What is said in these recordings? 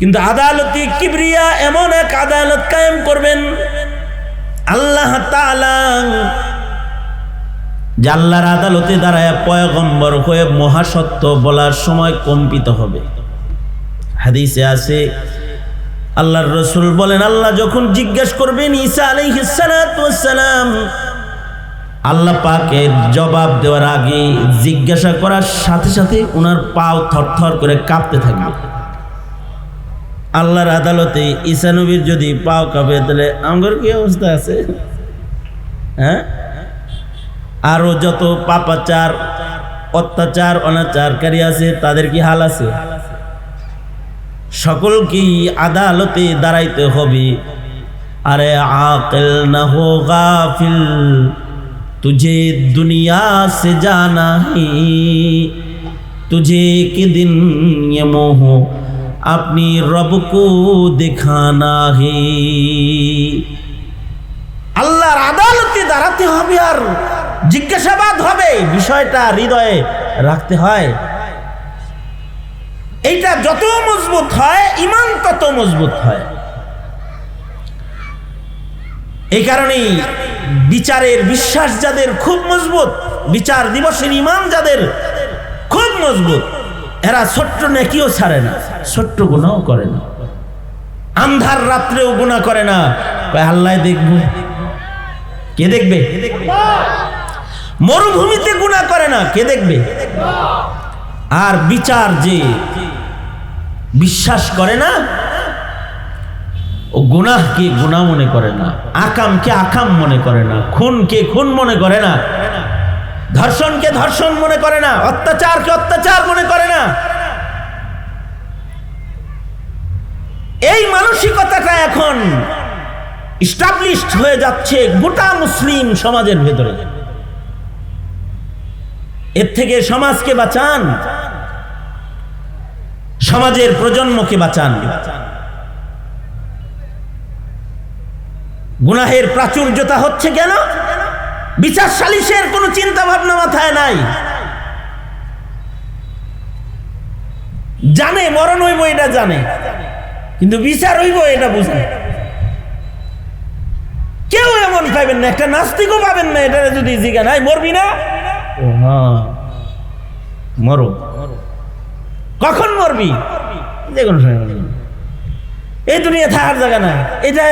কিন্তু আদালতি কিবরিয়া এমন এক আদালত কায়েম করবেন। আল্লাহ আল্লাহর আদালতে দাঁড়ায় পয়গম্বর হয়ে মহাসত্য বলার সময় কম্পিত হবে। হাদিসে আছে, আল্লাহর রসুল বলেন, আল্লাহ যখন জিজ্ঞেস করবেন, ঈসা আলাইহিসসালাম আল্লাহ পাকে জবাব দেওয়ার আগে জিজ্ঞাসা করার সাথে সাথে ওনার পাও থরথর করে কাঁপতে থাকবে। আল্লাহর আদালতে ঈশানবীর যদি পাও কাঁপে তাহলে আমার কি অবস্থা আছে? হ্যাঁ? আরও যত পাপাচার, অত্যাচার, অনাচারকারী আছে, তাদের কি হাল আছে? সকলকেই আদালতে দাঁড়াইতে হবে। আরে আকেল না হো গাফিল, তুঝে দুনিয়া সে জানা হি তুঝে কি দিন মোহ अपनी रब को दिखाना है আল্লাহর আদালতে দাঁড়াতে হবে আর জিজ্ঞাসাবাদ হবে বিষয়টা হৃদয়ে রাখতে হয় এইটা যত মজবুত হয় ইমান তত মজবুত হয় এই কারণেই বিচারের বিশ্বাস যাদের খুব মজবুত বিচার দিবসের ইমান যাদের খুব মজবুত এরা ছোট্ট নেকিও ছাড়ে না, ছোট্ট গুণাও করে না। আন্ধার রাত্রেও গুণা করে না। আল্লাহ দেখব। কে দেখবে? মরুভূমিতে গুণা করে না, কে দেখবে? আর বিচার যে বিশ্বাস করে না, ও গুনাহকে গুনাহ মনে করে না, আকামকে আকাম মনে করে না, খুনকে খুন মনে করে না। ধর্ষণকে ধর্ষণ মনে করে না, অত্যাচারকে অত্যাচার মনে করে না। এই মানসিকতাটা এখন স্টাবলিশড হয়ে যাচ্ছে গোটা মুসলিম সমাজের ভেতরে। এর থেকে সমাজকে বাঁচান, সমাজের প্রজন্মকে বাঁচান। গুনাহের প্রাচুর্যতা হচ্ছে কেন? বিচার সালিশের কোনো চিন্তা ভাবনা মাথায় নাই। জানে মরণ হইব এটা জানে। কিন্তু বিচার হইব এটা বুঝে। কেউ এমন পাইবেন না একটা নাস্তিকও পাবেন না এটা যদি জিজ্ঞা নাই মরবি না? হ্যাঁ। মরো। কখন মরবি? যে কোনো সময় এই দুনিয়া থাকার জায়গা না এটা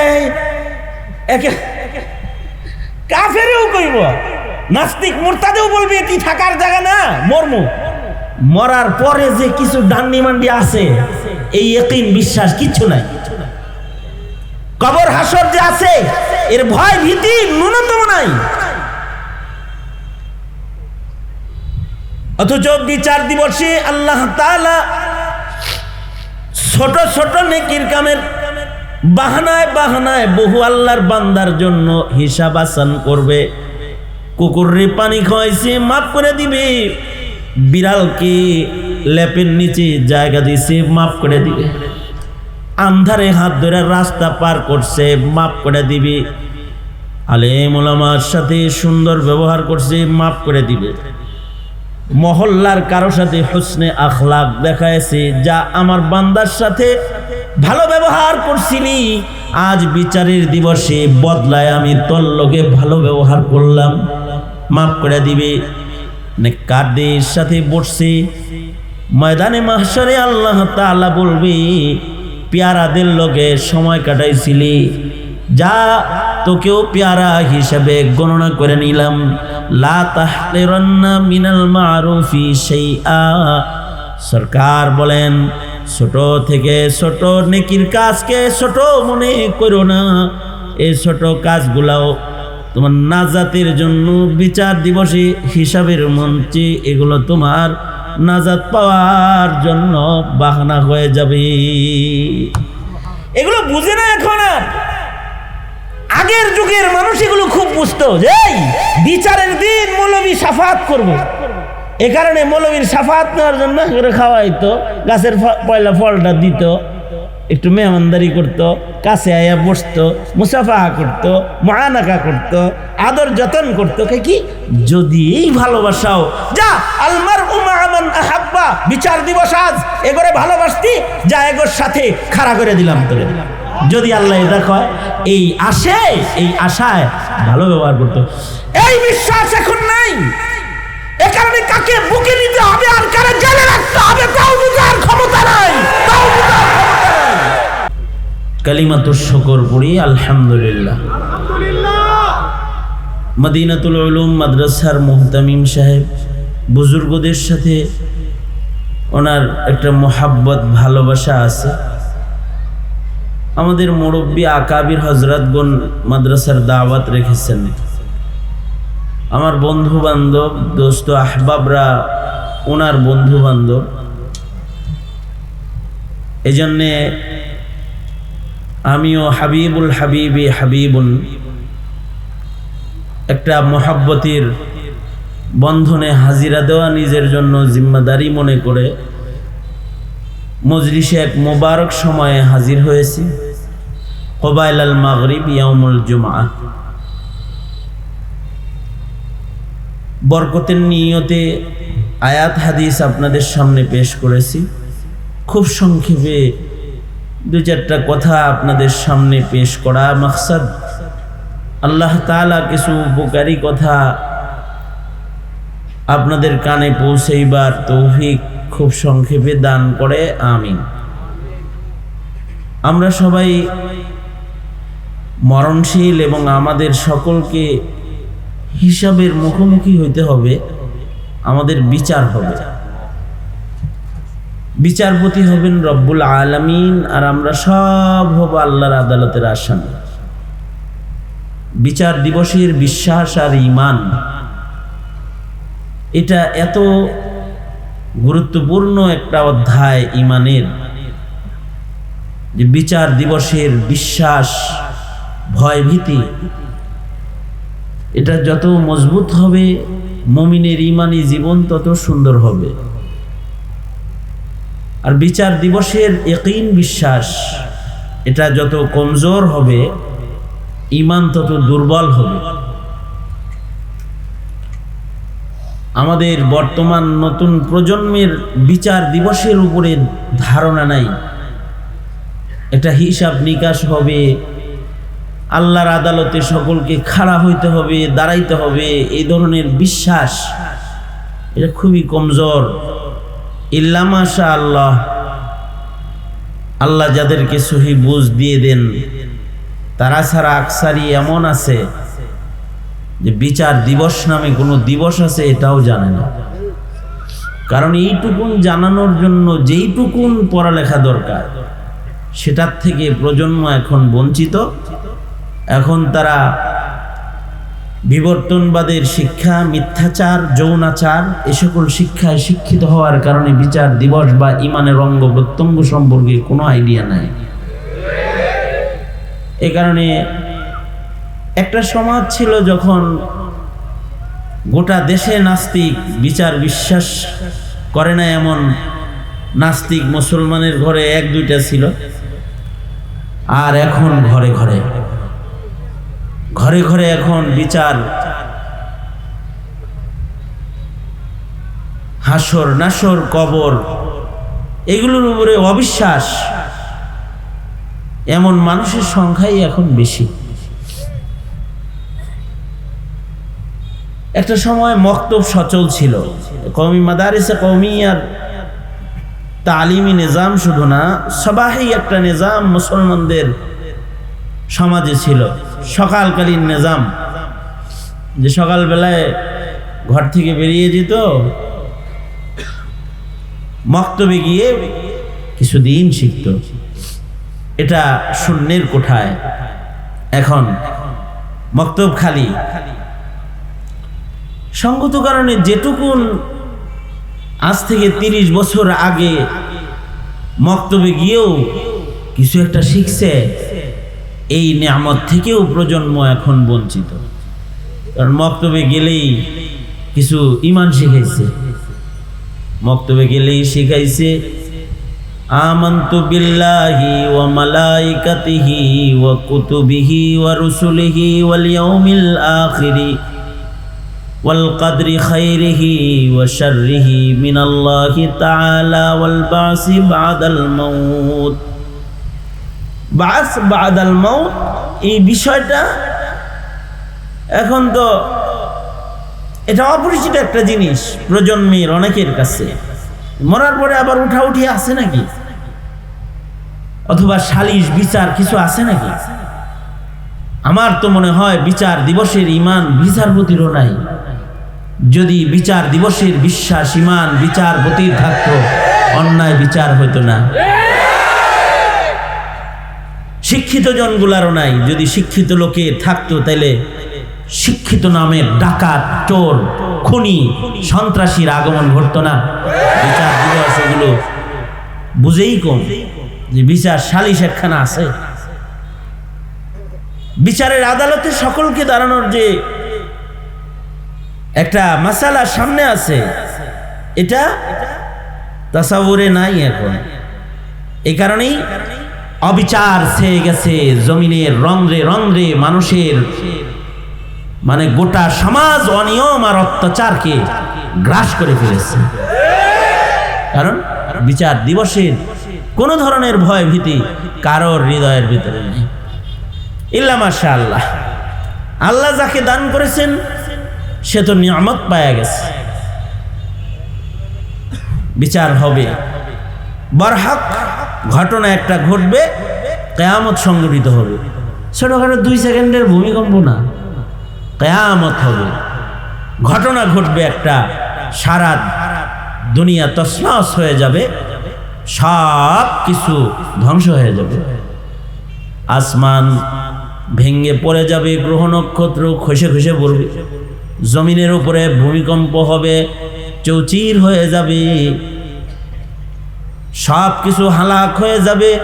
একে কাফেরেও কইব, নাস্তিক মুরতাদেও বলবে, এটি থাকার জায়গা না, মরমু। মরার পরে যে কিছু ডান্ডি মান্ডি আছে, এই একইন বিশ্বাস কিচ্ছু নাই। কবর হাসর যে আছে, এর ভয় ভীতি ন্যূনতম নাই। অথচ বিচার দিবসে আল্লাহ তাআলা ছোট ছোট নেকির কামের বাহানায় বাহানায় বহু আল্লাহর বান্দার জন্য হিসাব আসান করবে। কুকুররে পানি খাওয়াইছে, মাফ করে দিবে। বিড়ালকে লেপের নিচে জায়গা দিছে, মাফ করে দিবে। আন্ধারে হাত ধরে রাস্তা পার করছে, মাফ করে দিবে। আলেম ওলামার সাথে সুন্দর ব্যবহার করছে, মাফ করে দিবে। মহল্লার কারও সাথে হোসনে আখলাক দেখাইছে, যা আমার বান্দার সাথে ভালো ব্যবহার করছিলি আজ বিচারের দিবসে বদলায় আমি তোর লোকে ভালো ব্যবহার করলাম। মাফ করে দিবে। কাদের সাথে বসছে? ময়দানে মাহসারে আল্লাহ তাআলা বলবে, পেয়ারাদের লোকে সময় কাটাইছিলি। যা তোকেও পেয়ারা হিসাবে গণনা করে নিলাম। লা তাহলিরান্না মিনাল মারুফি শাইআ। সরকার বলেন ছোট থেকে ছোট নেকির কাজকে ছোট মনে করো না। এই ছোট কাজগুলাও তোমার নাজাতের জন্য বিচার দিবসে হিসাবের মঞ্চে এগুলো তোমার নাজাত পাওয়ার জন্য বাহানা হয়ে যাবে। এগুলো বুঝে না এখন আর। আগের যুগের মানুষ এগুলো খুব বুঝতো যে বিচারের দিন মৌলবী সাফাত করব। এ কারণে মৌলবীর সাফাত নেওয়ার জন্য করে খাওয়াইতো, গাছের পয়লা ফলটা দিত, একটু মেহমানদারি করতো, কাছে আয়া বসতো, মুসাফাহা করতো, মহানাকা করতো, আদর যতন করতো, কে যদি এই ভালোবাসাও। যা আলমার মা আহাব্বা, বিচার দিবস আজ এগোরে ভালোবাসতি, যা এগোর সাথে খাড়া করে দিলাম তোরে। যদি আল্লাহ এটা কয়, এই আশে এই আশায় ভালো ব্যবহার করতো। এই বিশ্বাস এখন নাই। এ কারণে কাকে বুকে নিতে হবে আর কারে জেলে রাখতে হবে তাও বুঝার ক্ষমতা নাই তাও বুঝার শকর পড়ি আলহামদুলিল্লাহ। মদিনাতুল উলুম মাদ্রাসার মুহতামিম সাহেব বুজুর্গদের সাথে ওনার একটা মোহাব্বত ভালোবাসা আছে। আমাদের মুরব্বী আকাবির হজরতগণ মাদ্রাসার দাওয়াত রেখেছেন। আমার বন্ধু বান্ধব দোস্ত আহবাবরা ওনার বন্ধু বান্ধব এজন্যে আমিও হাবিবুল হাবিবি হাবিবুল একটা মহাব্বতির বন্ধনে হাজিরা দেওয়া নিজের জন্য জিম্মাদারি মনে করে মজলিসে এক মোবারক সময়ে হাজির হয়েছি। কবাইল আল মাগরিব ইয়ামুল জুমা বরকতের নিয়তে আয়াত হাদিস আপনাদের সামনে পেশ করেছি। খুব সংক্ষেপে দু চারটা কথা আপনাদের সামনে পেশ করা মাকসাদ। আল্লাহ তালা কিছু উপকারী কথা আপনাদের কানে পৌঁছেইবার তৌফিক খুব সংক্ষেপে দান করে, আমিন। আমরা সবাই মরণশীল এবং আমাদের সকলকে হিসাবের মুখোমুখি হইতে হবে, আমাদের বিচার হবে। বিচারপতি হবেন রব্বুল আলামিন, আর আমরা সব হব আল্লাহর আদালতের আসামি। বিচার দিবসের বিশ্বাস আর ইমান এটা এত গুরুত্বপূর্ণ একটা অধ্যায় ইমানের যে বিচার দিবসের বিশ্বাস, ভয়ভীতি এটা যত মজবুত হবে, মমিনের ইমানি জীবন তত সুন্দর হবে। আর বিচার দিবসের একইন বিশ্বাস, এটা যত কমজোর হবে, ইমান তত দুর্বল হবে। আমাদের বর্তমান নতুন প্রজন্মের বিচার দিবসের উপরে ধারণা নাই। এটা হিসাব নিকাশ হবে আল্লাহর আদালতে সকলকে খাড়া হইতে হবে, দাঁড়াইতে হবে, এই ধরনের বিশ্বাস, এটা খুবই কমজোর। ইল্লামাশা আল্লাহ আল্লাহ যাদেরকে সহি বুঝ দিয়ে দেন, তারা ছাড়া আকসারি এমন আছে যে বিচার দিবস নামে কোনো দিবস আছে এটাও জানে না। কারণ এইটুকুন জানানোর জন্য যেইটুকুন পড়ালেখা দরকার, সেটার থেকে প্রজন্ম এখন বঞ্চিত। এখন তারা বিবর্তনবাদের শিক্ষা, মিথ্যাচার, যৌনাচার, এ সকল শিক্ষায় শিক্ষিত হওয়ার কারণে বিচার দিবস বা ইমানের অঙ্গ প্রত্যঙ্গ সম্পর্কে কোনো আইডিয়া নাই। এ কারণে একটা সমাজ ছিল যখন গোটা দেশে নাস্তিক বিচার বিশ্বাস করে না এমন নাস্তিক মুসলমানের ঘরে এক দুইটা ছিল, আর এখন ঘরে ঘরে। ঘরে ঘরে এখন বিচার, হাসর নাসর, কবর, এগুলোর উপরে অবিশ্বাস। এমন মানুষের সংখ্যাই এখন বেশি। একটা সময় মক্তব সচল ছিল। কৌমি মাদারিসে কৌমি আর তালিমি নিজাম শুধু না সবাই একটা নিজাম মুসলমানদের সমাজে ছিল। সকালকালীন নিজাম, যে সকালবেলায় ঘর থেকে বেরিয়ে যেত, মক্তবে গিয়ে কিছু দিন শিখত। এটা শূন্যের কোঠায়। এখন মক্তব খালি। সঙ্গত কারণে যেটুকুন আজ থেকে তিরিশ বছর আগে মক্তবে গিয়েও কিছু একটা শিখছে। এই নিয়ামত থেকেও প্রজন্ম এখন বঞ্চিত। কারণ মক্তবে গেলেই কিছু ইমান শিখাইছে। মক্তবে গেলেই শিখাইছে, আমন্তু বিল্লাহি ওয়া মালাইকাতিহি ওয়া কুতুবিহি ওয়া রুসুলিহি ওয়াল ইয়াউমিল আখিরি ওয়াল কদরি খাইরিহি ওয়া শাররিহি মিনাল্লাহি তাআলা ওয়াল বাসি বাদাল মাউত। বাস বা বাদাল মৌত এই বিষয়টা এখন তো এটা অপরিচিত একটা জিনিস প্রজন্মের অনেকের কাছে। মরার পরে আবার উঠা উঠি আছে নাকি? অথবা সালিশ, বিচার কিছু আছে নাকি? আমার তো মনে হয় বিচার দিবসের ইমান বিচারপতিরও নাই। যদি বিচার দিবসের বিশ্বাস, ইমান বিচারপতির থাকতো, অন্যায় বিচার হইতো না। শিক্ষিত জনগুলারও নাই। যদি শিক্ষিত লোকে থাকতো, তাইলে শিক্ষিত নামের ডাকাত, চোর, খুনি, সন্ত্রাসীর আগমন ঘটতো না। বিচার দিবস এগুলো বুঝেই কম যে বিচার সালিশ একখানা আছে। বিচারের আদালতে সকলকে দাঁড়ানোর যে একটা মাসালা সামনে আছে, এটা তাসাউরে নাই এখন। এই কারণেই অবিচার ছেয়ে গেছে জমিনের রন্ধ্রে রন্ধ্রে মানুষের। মানে গোটা সমাজ অনিয়ম আর অত্যাচারকে গ্রাস করে ফেলেছে। কারণ বিচার দিবসের কোন ধরনের ভয় ভীতি কারোর হৃদয়ের ভিতরে নেই। ইল্লা মাশা আল্লাহ আল্লাহ যাকে দান করেছেন, সে তো নিয়ামত পায়া গেছে। বিচার হবে। বরহাক ঘটনা একটা ঘটবে, কেয়ামত সংঘটিত হবে। ছোটখাটো দুই সেকেন্ডের ভূমিকম্প না, কেয়ামত হবে। ঘটনা ঘটবে একটা, সারা দুনিয়া তসমাস হয়ে যাবে, সব কিছু ধ্বংস হয়ে যাবে। আসমান ভেঙে পড়ে যাবে, গ্রহ নক্ষত্র খসে খসে পড়বে। জমিনের উপরে ভূমিকম্প হবে, চৌচির হয়ে যাবে। সব কিছু হালাক হয়ে যাবে।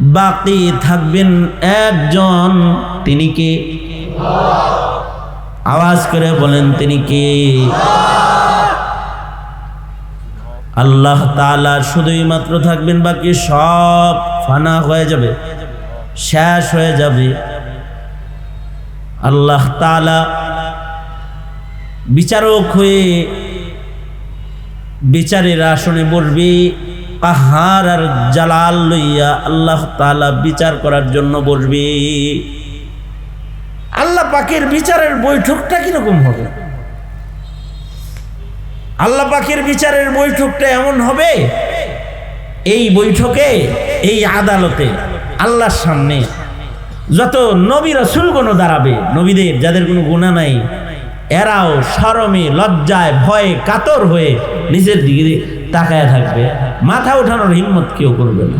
বাকি থাকবেন একজন। তিনি কে? আওয়াজ করে বলেন, তিনি কে? আল্লাহ তালা শুধুই মাত্র থাকবেন, বাকি সব ফানা হয়ে যাবে, শেষ হয়ে যাবে। আল্লাহ তালা বিচারক হয়ে বিচারের আসনে বসবে। পাহাড় আর জালাল লইয়া আল্লাহ তালা বিচার করার জন্য বসবে। আল্লাহ পাকের বিচারের বৈঠকটা কীরকম হবে? আল্লাহ পাকের বিচারের বৈঠকটা এমন হবে, এই বৈঠকে, এই আদালতে, আল্লাহর সামনে। যত নবী রসুলগণ দাঁড়াবে, নবীদের যাদের কোনো গুণা নাই, এরাও সরমে, লজ্জায়, ভয়ে, কাতর হয়ে নিজের দিকে তাকায় থাকবে। মাথা উঠানোর হিম্মত কেউ করবে না।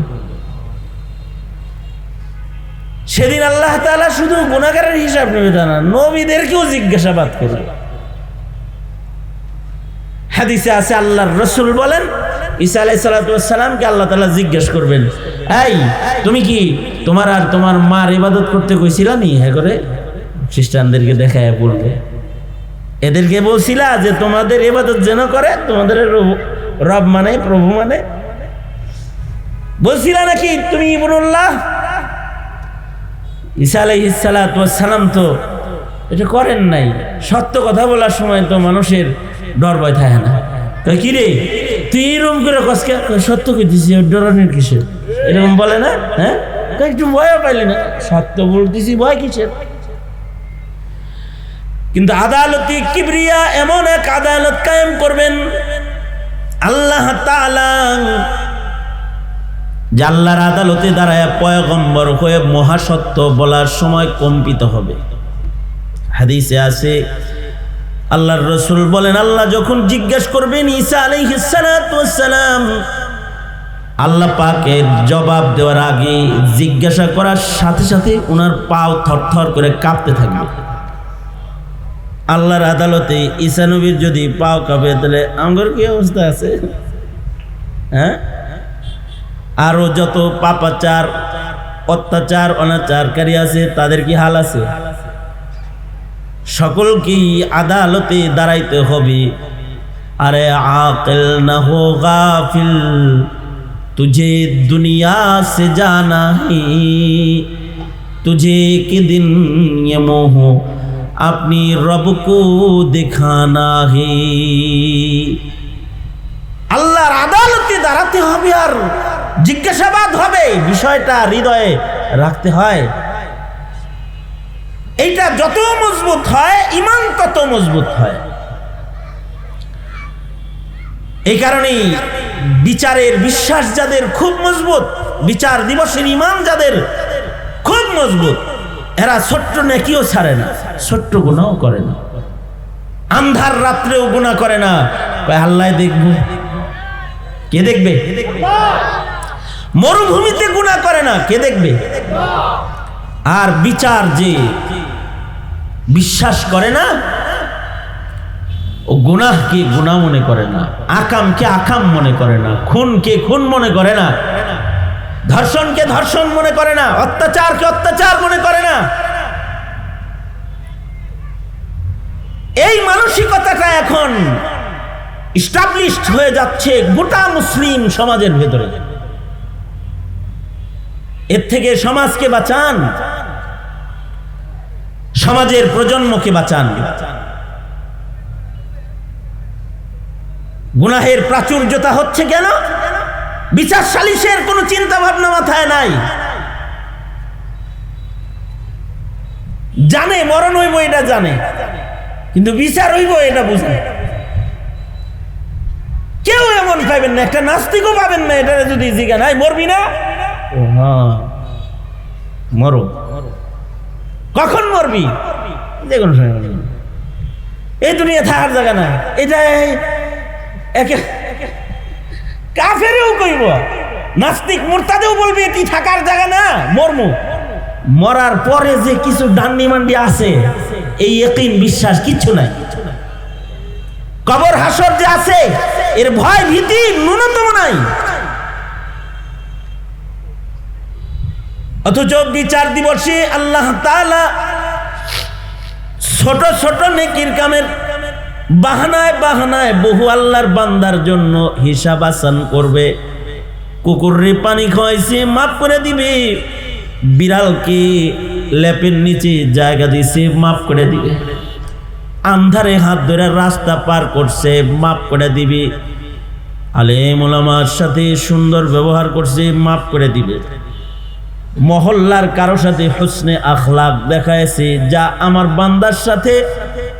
সেদিন আল্লাহ তাআলা শুধু গুণাগারের হিসাব নেবে তা না নবীদেরকেও জিজ্ঞাসাবাদ করবে হাদিসে আছে, আল্লাহর রসুল বলেন, ঈসা আলাই সালাতামকে আল্লাহ তালা জিজ্ঞেস করবেন, এই, তুমি কি তোমার আর তোমার মার ইবাদত করতে কইছিলা হ্যাঁ করে খ্রিস্টানদেরকে দেখায় বলবে এদেরকে বলছিলা যে তোমাদের ইবাদত যেন করে, তোমাদের রব- মানে প্রভু মানে? বলছিলা নাকি তুমি ইবনুল্লাহ? ঈসা আলাইহিসালাম তো এটা করেন নাই। সত্য কথা বলার সময় তো মানুষের ডর ভয় থাকে না। কি রে? তুই এরকম করে কসকে সত্য কইতেছি ডরানোর কিসের? এরকম বলে না? হ্যাঁ? একটু ভয়ও পাইলে না? সত্য বলতেছি, ভয় কিসের? কিন্তু আদালতি কিবরিয়া এমন এক আদালত কায়েম করবেন আল্লাহ আল্লাহর আদালতে দাঁড়ায় পয়গম্বর হয়ে মহাসত্য বলার সময় কম্পিত হবে। হাদিসে আছে, আল্লাহর রসুল বলেন, আল্লাহ যখন জিজ্ঞেস করবেন, ঈসা আলাইহিসসালাম আল্লাহ পাকের জবাব দেওয়ার আগে জিজ্ঞাসা করার সাথে সাথে ওনার পাও থরথর করে কাঁপতে থাকবে। আল্লাহর আদালতে ঈসা নবীর যদি পাও কাঁপে, তাহলে আমার কি অবস্থা আছে? হ্যাঁ? আরও যত পাপাচার, অত্যাচার, অনাচারকারী আছে, তাদের কি হাল আছে? সকল কি আদালতে দাঁড়াইতে হবে। আরে আকেল না হো গাফিল, তুঝে দুনিয়া সে জানা হি তুঝে কি দিন মোহ আপনি রবকু দেখানা হে আল্লাহর আদালতে দাঁড়াতে হবে আর জিজ্ঞাসাবাদ হবে, বিষয়টা হৃদয়ে রাখতে হয়। এইটা যত মজবুত হয়, ইমান তত মজবুত হয়। এই কারণেই বিচারের বিশ্বাস যাদের খুব মজবুত, বিচার দিবসের ইমান যাদের খুব মজবুত, এরা ছোট্ট নেকিও ছাড়ে না। ছোট্ট গুণাও করে না। আন্ধার রাত্রেও গুণা করে না। আল্লাহ দেখব। কে দেখবে? মরুভূমিতে গুণা করে না। কে দেখবে? আর বিচার যে বিশ্বাস করে না, ও গুনাহকে গুনাহ মনে করে না, আকামকে আকাম মনে করে না, খুনকে খুন মনে করে না, ধর্ষণকে ধর্ষণ মনে করে না, অত্যাচারকে অত্যাচার মনে করে না। এই মানসিকতাটা এখন স্টাবলিশড হয়ে যাচ্ছে গোটা মুসলিম সমাজের ভেতরে। এর থেকে সমাজকে বাঁচান, সমাজের প্রজন্মকে বাঁচান। গুনাহের প্রাচুর্যতা হচ্ছে কেন? বিচার সালিশের কোনো চিন্তা ভাবনা মাথায় নাই। জানে মরণ হইব এটা জানে। কিন্তু বিচার হইব এটা বুঝে। কেউ এমন পাইবেন না একটা নাস্তিকও পাবেন না এটা যদি জিজ্ঞান হয় মরবি না? ও হ্যাঁ মরো। কখন মরবি? যে কোনো সময় এই দুনিয়া থাকার জায়গা না এটা একে কাফেরেও কইব নাস্তিক মুরতাদেও বলবে এটি থাকার জায়গা না মরমু। মরার পরে যে কিছু ডান্ডি মান্ডি আছে এই একই বিশ্বাস, কিচ্ছু নাই। কবর হাসর যে আছে, এর ভয়, ভীতি ন্যূনতম নাই। অথচ বিচার দিবসে আল্লাহ তাআলা ছোট ছোট নেকির কামের বাহানায় বাহানায় বহু আল্লাহর বান্দার জন্য হিসাব আসান করবে। কুকুরে পানি খাওয়াইছে মাফ করে দিবে। বিড়ালকে লেপের নিচে জায়গা দিছে মাফ করে দিবে। আন্ধারে হাত ধরে রাস্তা পার করছে মাফ করে দিবে। আলেম ওলামার সাথে সুন্দর ব্যবহার করছে মাফ করে দিবে। মহল্লার কারও সাথে হুসনে আখলাক দেখাইছে, যা আমার বান্দার সাথে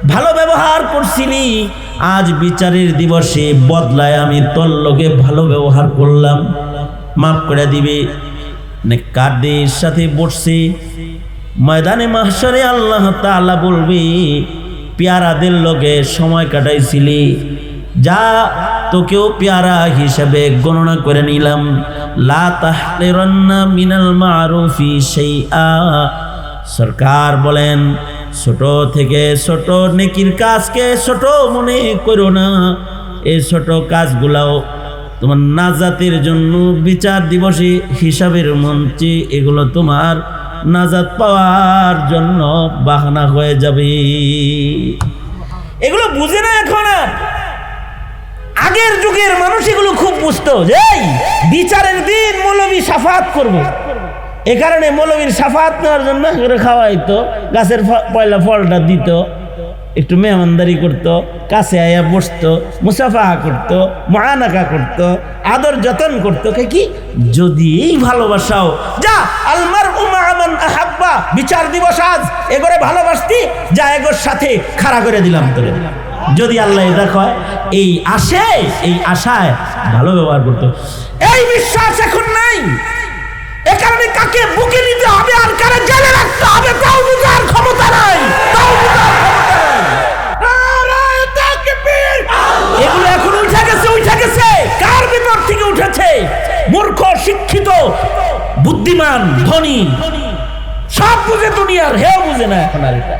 ভালো ব্যবহার করছিলি। আজ বিচারের দিবসে বদলায় আমি তোর লোকে ভালো ব্যবহার করলাম মাফ করে দিবে। কাদের সাথে বসছে? ময়দানে মাহসরে আল্লাহ তাআলা বলবে, পেয়ারাদের লগে সময় কাটাইছিলি, যা তোকেও পেয়ারা হিসাবে গণনা করে নিলাম। লা মিনাল মারুফি শাইআ। সরকার বলেন, ছোট থেকে ছোট নেকির কাজকে ছোট মনে করো না। এই ছোট কাজগুলাও তোমার নাজাতের জন্য বিচার দিবসে হিসাবের মঞ্চে এগুলো তোমার নাজাত পাওয়ার জন্য বাহানা হয়ে যাবে। এগুলো বুঝে না এখন আর। আগের যুগের মানুষ এগুলো খুব বুঝতো যে বিচারের দিন মৌলবী সাফাত করব। এ কারণে মৌলবীর সাফাত নেওয়ার জন্য করে খাওয়াইতো, গাছের পয়লা ফলটা দিত, একটু মেহমানদারি করতো, কাছে আয়া বসতো মুসাফা করতো, মহানাকা করতো, আদর যতন করতো। কে কি? যদি এই ভালোবাসাও। যা উমান আহাব্বা, বিচার দিবস আজ। এগোরে ভালোবাসতি, যা এগোর সাথে খাড়া করে দিলাম তোরে। যদি আল্লাহ কয়, এই আসে এই আশায় ভালো ব্যবহার করতো। এই বিশ্বাস এখন নাই। এ কারণে কাকে বুকে নিতে হবে, আর কারে জেলে রাখতে হবে, তাও বুঝার ক্ষমতা নাই। এগুলো এখন উঠে গেছে উঠে গেছে। কার ভিতর থেকে উঠেছে? মূর্খ, শিক্ষিত, বুদ্ধিমান, ধনী। সব বুঝে দুনিয়ার, হেও বুঝে না এখন আর এটা।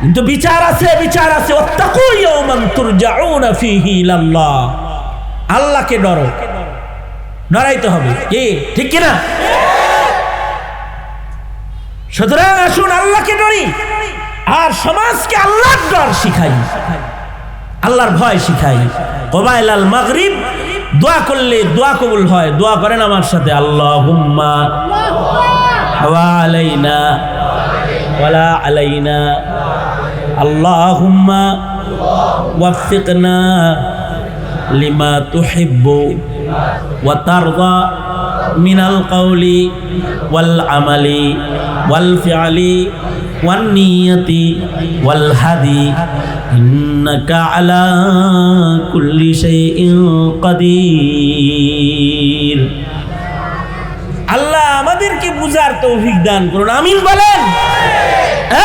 কিন্তু বিচার আছে বিচার আছে। আল্লাহকে ডরো। ডরাইতে হবে। কি? ঠিক কি না সুতরাং আসুন, আল্লাহকে ডরি। আর সমাজকে আল্লাহর ডর শিখাই। আল্লাহর ভয় শিখাই। কবাইল আল মাগরিব দোয়া করলে দোয়া কবুল হয়, দোয়া করেন আমার সাথে আল্লাহ হুম্মা আলাইনা, ওয়ালা আলাইনা আল্লাহ হুম্মা ওয়াফিকনা লিমা তুহিব্বু ওয়াতারদা إنك على كل شيء قدير আল্লাহ আমাদেরকে বুঝার তৌফিক দান করুন আমিন বলেন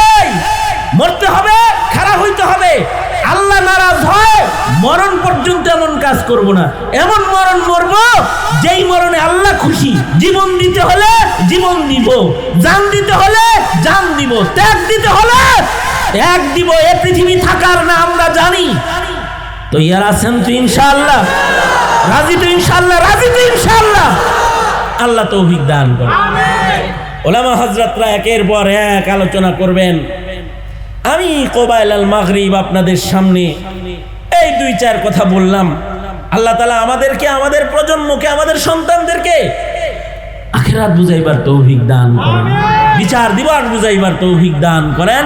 এই মরতে হবে খারাপ হইতে হবে আল্লাহ নারাজ হয় মরণ পর্যন্ত এমন কাজ করব না এমন মরণ মরব যেই মরণে আল্লাহ খুশি জীবন দিতে হলে জীবন দিব জান দিতে হলে জান দিব ত্যাগ দিতে হলে এক দিব এ পৃথিবী থাকার না আমরা জানি। তো ইয়ার আছেন তো ইনশাআল্লাহ। রাজি তো ইনশাআল্লাহ রাজি তো ইনশাআল্লাহ। আল্লাহ তৌফিক দান করে ওলামা হজরতরা একের পর এক আলোচনা করবেন। আমি কোবাইল আল মাগরিব আপনাদের সামনে এই দুই চার কথা বললাম। আল্লাহ তালা আমাদেরকে আমাদের প্রজন্মকে আমাদের সন্তানদেরকে আখেরাত বুঝাইবার তৌফিক দান করেন। বিচার দিবার বুঝাইবার তৌফিক দান করেন।